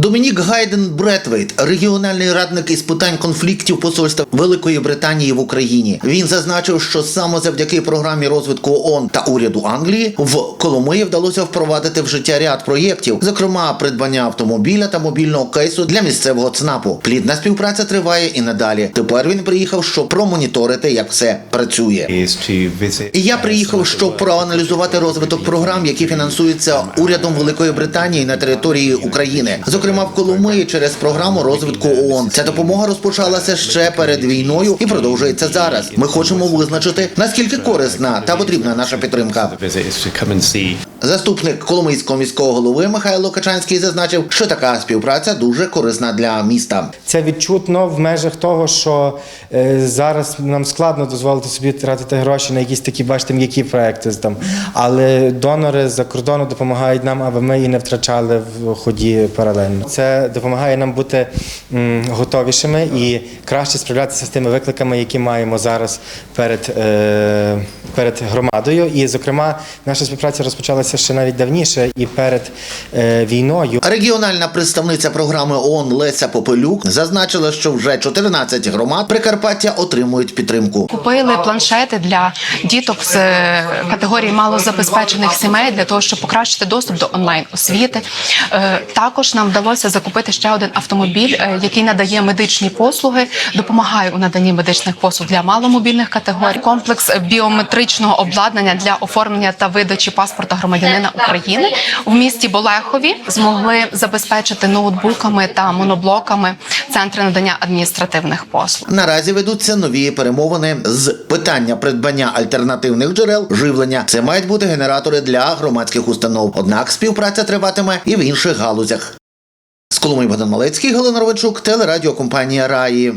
Домінік Гайден Бретвейт, регіональний радник із питань конфліктів посольства Великої Британії в Україні. Він зазначив, що саме завдяки програмі розвитку ООН та уряду Англії в Коломиї вдалося впровадити в життя ряд проєктів, зокрема придбання автомобіля та мобільного кейсу для місцевого ЦНАПу. Плідна співпраця триває і надалі. Тепер він приїхав, щоб промоніторити, як все працює. І я приїхав, щоб проаналізувати розвиток програм, які фінансуються урядом Великої Британії на території України, зокрема в Коломиї через програму розвитку ООН. Ця допомога розпочалася ще перед війною і продовжується зараз. Ми хочемо визначити наскільки корисна та потрібна наша підтримка. Заступник Коломийського міського голови Михайло Качанський зазначив, що така співпраця дуже корисна для міста. Це відчутно в межах того, що е, зараз нам складно дозволити собі тратити гроші на якісь такі, бачите, м'які проекти там. Але донори з-за кордону допомагають нам, аби ми її не втрачали в ході паралельно. Це допомагає нам бути готовішими і краще справлятися з тими викликами, які маємо зараз перед, е, перед громадою. І, зокрема, наша співпраця розпочалася ще навіть давніше і перед е, війною. Регіональна представниця програми ООН Леся Попелюк зазначила, що вже 14 громад Прикарпаття отримують підтримку. Купили планшети для діток з е, категорії малозабезпечених сімей для того, щоб покращити доступ до онлайн освіти. Е, Також нам вдалося закупити ще один автомобіль, який надає медичні послуги, допомагає у наданні медичних послуг для маломобільних категорій. Комплекс біометричного обладнання для оформлення та видачі паспорта громадянина України в місті Болехові змогли забезпечити ноутбуками та моноблоками центри надання адміністративних послуг. Наразі ведуться нові перемовини з питання придбання альтернативних джерел живлення. Це мають бути генератори для громадських установ. Однак співпраця триватиме і в інших галузях. З Коломиї Богдан Малецький, Галина Ровенчук, телерадіокомпанія Раї.